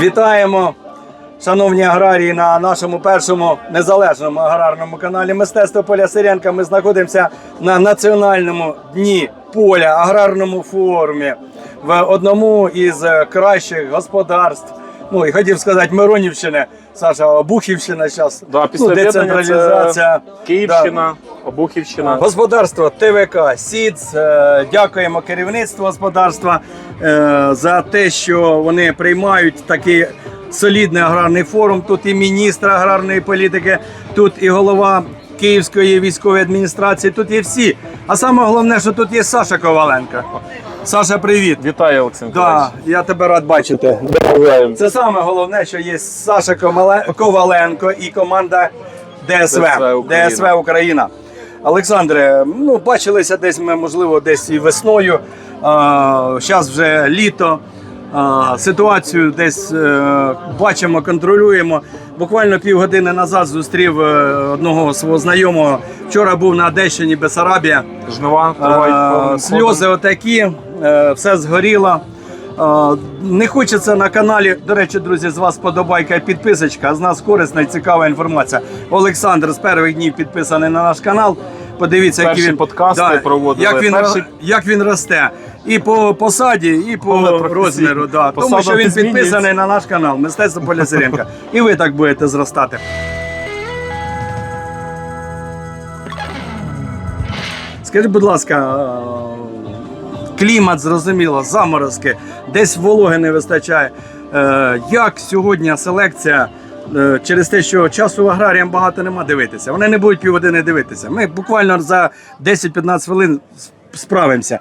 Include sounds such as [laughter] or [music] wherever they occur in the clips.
Вітаємо, шановні аграрії, на нашому першому незалежному аграрному каналі Мистецтво Поля Сиренка. Ми знаходимося на національному дні поля, аграрному форумі в одному із кращих господарств. Ну і хотів сказати Миронівщини, Саша, Обухівщина зараз. Да, після ну, децентралізація. це Київщина, Обухівщина. Господарство ТВК СІЦ. е, Дякуємо керівництву господарства е, за те, що вони приймають такий солідний аграрний форум. Тут і міністр аграрної політики, тут і голова Київської військової адміністрації, тут є всі. А саме головне, що тут є Саша Коваленко. Саша, привіт. Вітаю, Олексій Да, я тебе рад бачити. Бажаємо. Це саме головне, що є Саша Коваленко і команда ДСВ, DSV Україна. ДСВ Україна. Олександре, ну бачилися десь ми, можливо, десь і весною. Зараз вже літо. Ситуацію десь е, бачимо, контролюємо. Буквально півгодини назад зустрів е, одного свого знайомого. Вчора був на Одещині, Бесарабія. Жнива Сльози отакі, е, все згоріло. Не хочеться на каналі. До речі, друзі, з вас подобайка і підписочка, з нас корисна і цікава інформація. Олександр з перших днів підписаний на наш канал. Подивіться, які він подкасти проводили. Як він, Перший- як він росте. І по посаді, і по Але розміру. Да. Тому що він змінюється. підписаний на наш канал Мистецтво Поля Сиренка. І ви так будете зростати. Скажіть, будь ласка, е, клімат зрозуміло, заморозки, десь вологи не вистачає. Е, Як сьогодні селекція е, через те, що часу аграріям багато нема дивитися? Вони не будуть півгодини дивитися. Ми буквально за 10-15 хвилин справимося.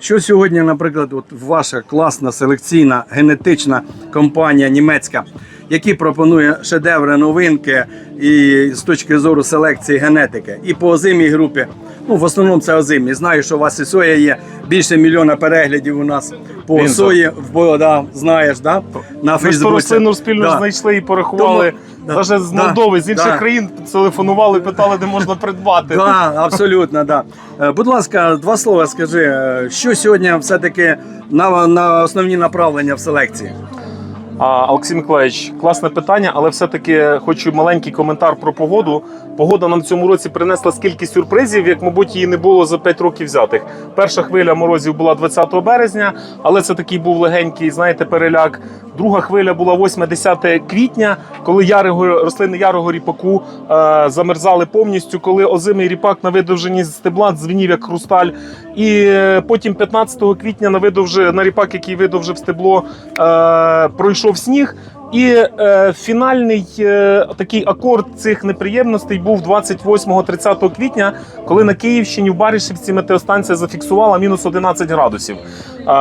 Що сьогодні, наприклад, от ваша класна селекційна генетична компанія німецька, які пропонує шедеври, новинки і з точки зору селекції генетики, і по озимій групі. Ну, в основному це озимі. Знаю, що у вас і соя є більше мільйона переглядів у нас по Вінзор. сої, в да, знаєш, да? на Ми ж ту рослину спільно Да. знайшли і порахували. Тому- да, Навіть з да, Молдови, з інших да. країн телефонували, питали, де можна придбати. Да, абсолютно, да. Е, Будь ласка, два слова скажи, е, що сьогодні все-таки на, на основні направлення в селекції? Олексій Миколаївич, класне питання, але все-таки хочу маленький коментар про погоду. Погода нам в цьому році принесла скільки сюрпризів, як, мабуть, її не було за 5 років взятих. Перша хвиля морозів була 20 березня, але це такий був легенький, знаєте, переляк. Друга хвиля була 8-10 квітня, коли ярого, рослини ярого ріпаку е, замерзали повністю, коли озимий ріпак на видовженні стебла дзвенів як хрусталь. І е, потім 15 квітня на видовжи, на ріпак, який видовжив стебло, е, пройшов сніг. І е, фінальний е, такий акорд цих неприємностей був 28-30 квітня, коли на Київщині в Баришівці метеостанція зафіксувала мінус 11 градусів.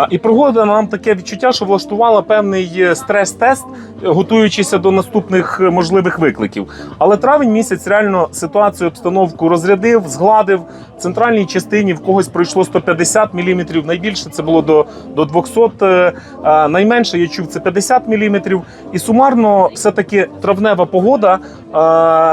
І пригода нам таке відчуття, що влаштувала певний е, стрес-тест, готуючися до наступних е, можливих викликів. Але травень місяць реально ситуацію обстановку розрядив, згладив. В центральній частині в когось пройшло 150 мм, найбільше це було до, до 200, е, найменше я чув це 50 мм. І сумарно, все-таки травнева погода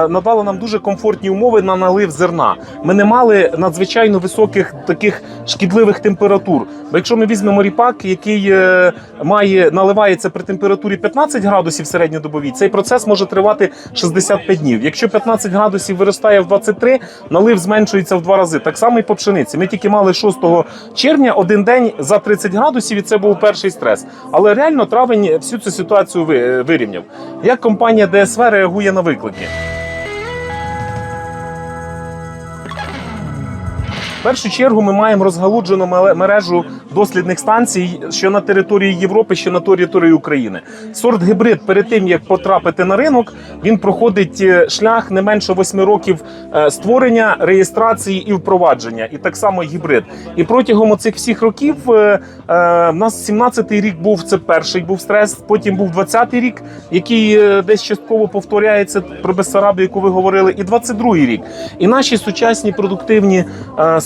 надала нам дуже комфортні умови на налив зерна. Ми не мали надзвичайно високих таких шкідливих температур. Бо якщо ми візьмемо ріпак, який е, має наливається при температурі 15 градусів середньодобовій, цей процес може тривати 65 днів. Якщо 15 градусів виростає в 23, налив зменшується в два рази. Так само і по пшениці. Ми тільки мали 6 червня один день за 30 градусів, і це був перший стрес. Але реально травень всю цю ситуацію ви- вирівняв. Як компанія ДСВ реагує на виклики? В першу чергу ми маємо розгалуджену мережу дослідних станцій, що на території Європи, що на території України. Сорт гібрид перед тим як потрапити на ринок, він проходить е, шлях не менше 8 років е, створення, реєстрації і впровадження. І так само гібрид. І протягом оцих всіх років е, в нас 17-й рік був це перший був стрес. Потім був 20-й рік, який десь частково повторяється про Бессарабію, яку ви говорили, і 22-й рік. І наші сучасні продуктивні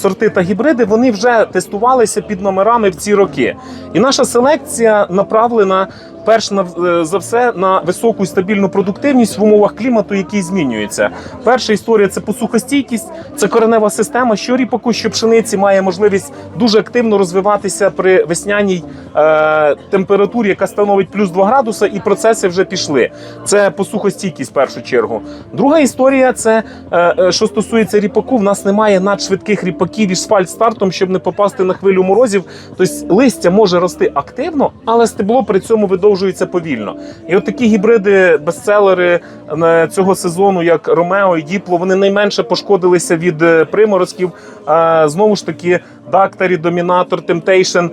сорти та гібриди вони вже тестувалися під номерами в ці роки. І наша селекція направлена перш е, за все на високу і стабільну продуктивність в умовах клімату, який змінюється. Перша історія це посухостійкість, це коренева система, що ріпаку, що пшениці має можливість дуже активно розвиватися при весняній е, температурі, яка становить плюс 2 градуса, і процеси вже пішли. Це посухостійкість в першу чергу. Друга історія це е, е, що стосується ріпаку. В нас немає надшвидких ріпаків із фальстартом, щоб не попасти на хвилю морозів. Тобто листя може рости активно, але стебло при цьому видовжується повільно. І от такі гібриди, бестселери е, цього сезону, як Ромео і Діпло, вони найменше пошкодилися від е, приморозків. Е, Знову ж таки, Дактарі, Домінатор, Темтейшн,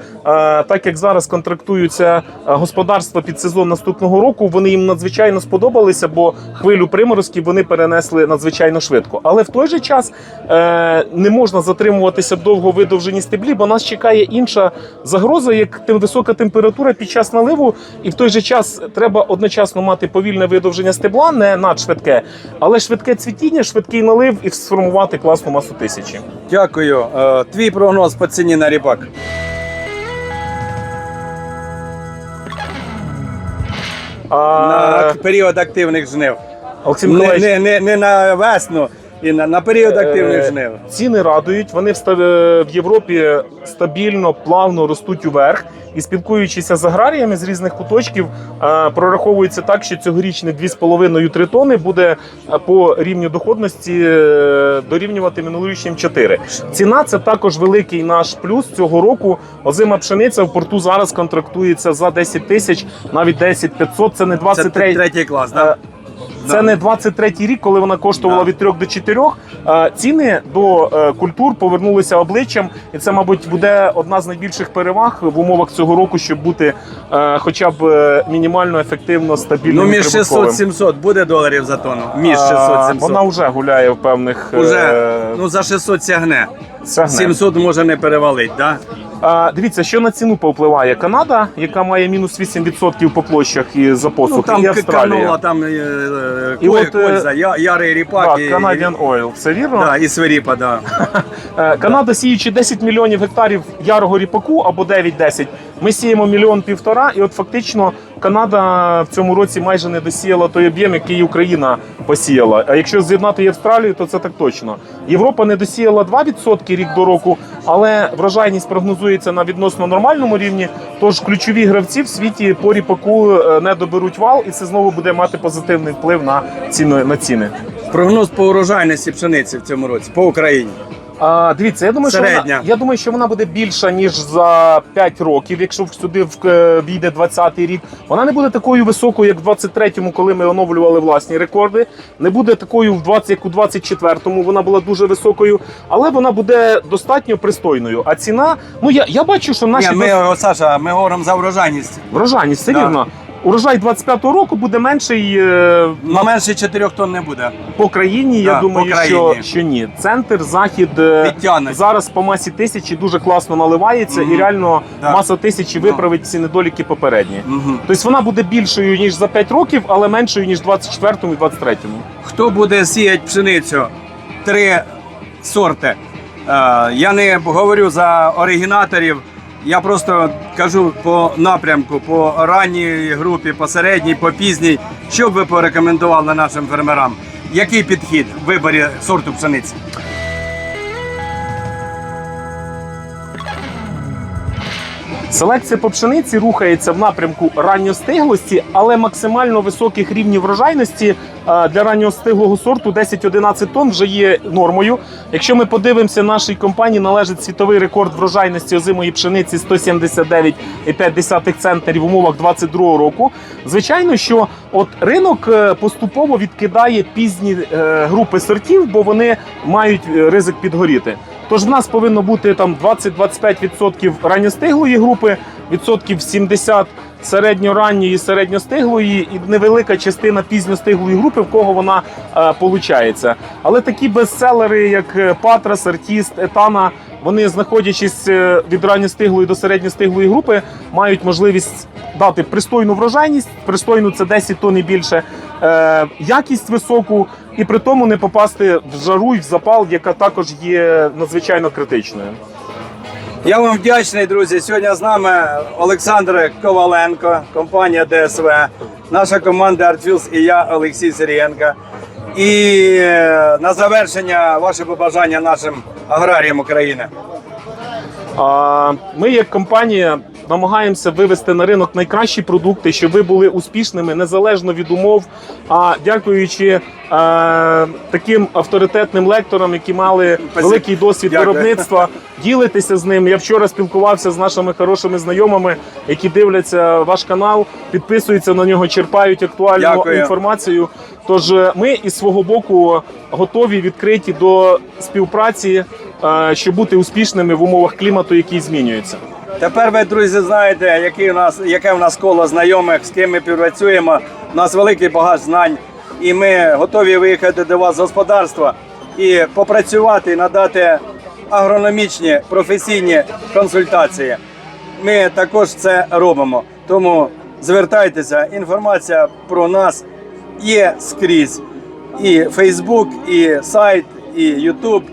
так як зараз контрактуються е, господарства під сезон наступного року, вони їм надзвичайно сподобалися, бо хвилю приморозків вони перенесли надзвичайно швидко. Але в той же час е, не можна затримуватися довго видовжені стеблі, бо нас чекає інша загроза, як тим висока температура під час наливу, і в той же час треба одночасно мати повільне видовження стебла, не надшвидке, але швидке цвітіння, швидкий налив і сформувати класну масу тисячі. Дякую. Е, Твій прогноз по ціні на ріпак. А, На період активних жнив. Олексій Не, Миколаївич, не, не, не на весну, і на, на період активних Е, жнив. Ціни радують. Вони в е, в Європі стабільно, плавно ростуть уверх. І спілкуючися з аграріями з різних куточків, е, прораховується так, що цьогорічне 2,5-3 тони буде по рівню доходності дорівнювати минулорічним 4. Ціна це також великий наш плюс цього року. Озима пшениця в порту зараз контрактується за 10 тисяч, навіть 10 500. Це не Це 23 третій клас, так? Це не 23-й рік, коли вона коштувала від 3 до 4. Е, Ціни до е, культур повернулися обличчям, і це, мабуть, буде одна з найбільших переваг в умовах цього року, щоб бути е, хоча б мінімально ефективно, стабільним. Ну, між прибутковим. 600-700 буде доларів за тонну. Між Е, 600-700. Вона вже гуляє в певних Уже, ну, за 600 сягне. сягне. 700 може не перевалить, так? А, дивіться, що на ціну повпливає Канада, яка має мінус 8% по площах і за Ну, там і Австралія. канола, там е, е, І от, е, кольза, я- ярий ріпак Так, і, Canadian Oil, це вірно? да, і свиріпа, да. [laughs] Е, Канада сіючи 10 мільйонів гектарів ярого ріпаку або 9-10, ми сіємо мільйон півтора, і от фактично Канада в цьому році майже не досіяла той об'єм, який Україна посіяла. А якщо з'єднати Австралію, то це так точно. Європа не досіяла 2% рік до року, але врожайність прогнозується на відносно нормальному рівні. Тож ключові гравці в світі по ріпаку е, не доберуть вал, і це знову буде мати позитивний вплив на ціни на ціни. Прогноз по урожайності пшениці в цьому році по Україні. А, дивіться, я думаю, що вона, я думаю, що вона буде більша ніж за 5 років, якщо сюди в- е, війде 20-й рік. Вона не буде такою високою, як в 23-му, коли ми оновлювали власні рекорди. Не буде такою в 20, як у 24-му. Вона була дуже високою, але вона буде достатньо пристойною. А ціна, ну я, я бачу, що наші Ні, ми, Саша, ми говоримо за врожайність. врожайність все Да. Урожай 25-го року буде менший е, Ну, менше 4 тонн не буде. по країні. Да, я думаю, по країні. Що, що ні. Центр, захід е, зараз по масі тисячі дуже класно наливається, Мгм. і реально Да. маса тисячі виправить всі недоліки попередні. Угу. Тобто вона буде більшою ніж за 5 років, але меншою ніж 24-му і 23-му. Хто буде сіяти пшеницю? Три сорти. Е, я не говорю за оригінаторів. Я просто кажу по напрямку, по ранній групі, по середній, по пізній. Що б ви порекомендували нашим фермерам? Який підхід в виборі сорту пшениці? Селекція по пшениці рухається в напрямку ранньостиглості, але максимально високих рівнів врожайності е, для ранньостиглого сорту 10-11 тонн вже є нормою. Якщо ми подивимося, нашій компанії належить світовий рекорд врожайності озимої пшениці 179,5 центнерів в умовах 22 року. Звичайно, що от ринок е, поступово відкидає пізні е, групи сортів, бо вони мають ризик підгоріти. Тож в нас повинно бути там 20-25% ранньостиглої групи, відсотків 70 середньоранньої, середньостиглої і невелика частина пізньостиглої групи, в кого вона е, получається. Але такі бестселери, як е, Патрас, Артіст, Етана, вони, знаходячись е, від ранньостиглої до середньостиглої групи, мають можливість дати пристойну врожайність, пристойну це 10 тонн і більше, е, якість високу, і при тому не попасти в жару і в запал, яка також є надзвичайно критичною. Я вам вдячний, друзі. Сьогодні з нами Олександр Коваленко, компанія ДСВ, наша команда Artfields і я, Олексій Сирієнко. І е, на завершення ваше побажання нашим аграріям України. Ми, як компанія, намагаємося вивести на ринок найкращі продукти, щоб ви були успішними незалежно від умов. А дякуючи е, таким авторитетним лекторам, які мали Спасибо. великий досвід Дякую. виробництва, ділитися з ним. Я вчора спілкувався з нашими хорошими знайомими, які дивляться ваш канал, підписуються на нього, черпають актуальну Дякую. інформацію. Тож е, ми із свого боку готові відкриті до співпраці, е, щоб бути успішними в умовах клімату, який змінюється. Тепер ви, друзі, знаєте, який у нас, яке в нас коло знайомих, з ким ми співпрацюємо. У нас великий багаж знань, і ми готові виїхати до вас з господарства і попрацювати, надати агрономічні професійні консультації. Ми також це робимо. Тому звертайтеся, інформація про нас є скрізь. І Фейсбук, і сайт, і Ютуб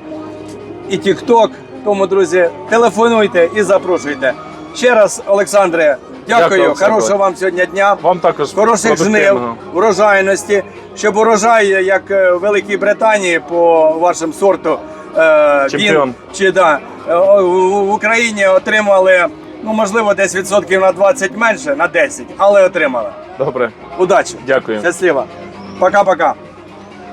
і TikTok. Тому, друзі, телефонуйте і запрошуйте. Ще раз, Олександре, дякую. Дякую. Хорошого вам сьогодні дня. Вам також Хороших жнив, врожайності, щоб урожай, як е, в Великій Британії, по вашому сорту е, Чемпіон. він чи да, е, в в Україні отримали, ну можливо, десь відсотків на 20 менше, на 10, але отримали. Добре, Удачі! дякую. Щасливо! Пока-пока!